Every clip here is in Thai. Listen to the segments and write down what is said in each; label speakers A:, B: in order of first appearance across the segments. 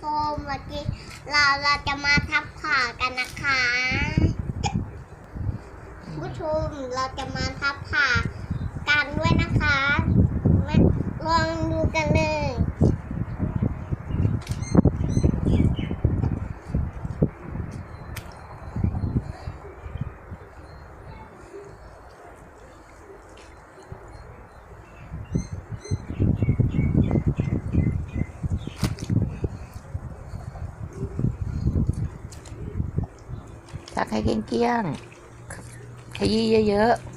A: ชมวันนี้เราเราจะมาทับขากันนะคะผู้ชมเราจะมาทับขากันด้วยนะคะมาลองดูกันเลย
B: ซักให้เกลี้ยงๆขยี้เยอะๆ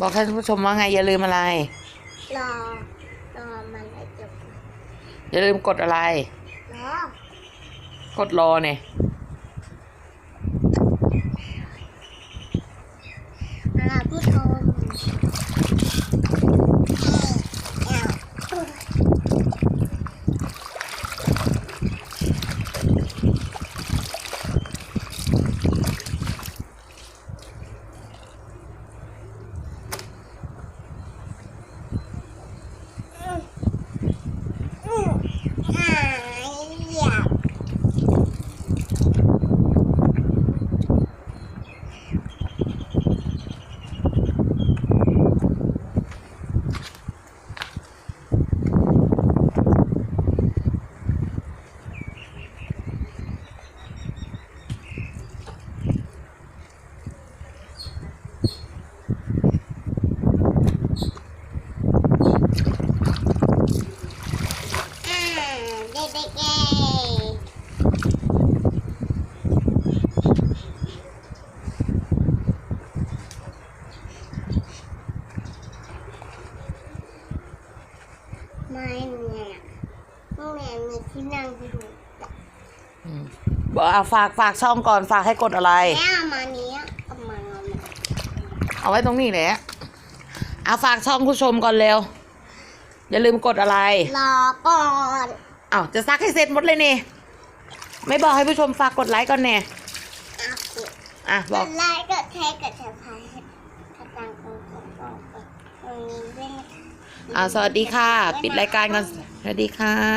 B: บอกท่านผู้ชมว่าไงอย่าลืมอะไร
A: รอ รอมันให้จบ
B: อย่าลืมกดอะไร
A: รอ ก
B: ดรอเนี่ย
A: อ่าผู้ชมอ่าเหยียบ อ่าเด็กๆเอง ไม่เนี่ยแม่มีที่นั่งอยู่
B: อืมบอกอะฝากฝากช่องก่อนฝากให้กดอะไร
A: แม่เอามาเนี้ยเอามาเอามา
B: เอาไว้ตรงนี้แหละเอาฝากช่องผู้ชมก่อนเร็ว อย่าลืมกดอะไร
A: รอก่อน
B: อ้าวจะซักให้เสร็จหมดเลยเนี่ยไม่บอกให้ผู้ชมฝากกดไลค์ก่อนเนี่ย
A: เอาสิ
B: อะ
A: ก
B: บอก
A: ดไลค์กดแชร์กดแชร์พายให้กระตังกงกงกงกงตรงนี้ด้วยนะคะ
B: อ่าสวัสดีค่ะ ปิดรายการก่อนสวัสดีค่ะ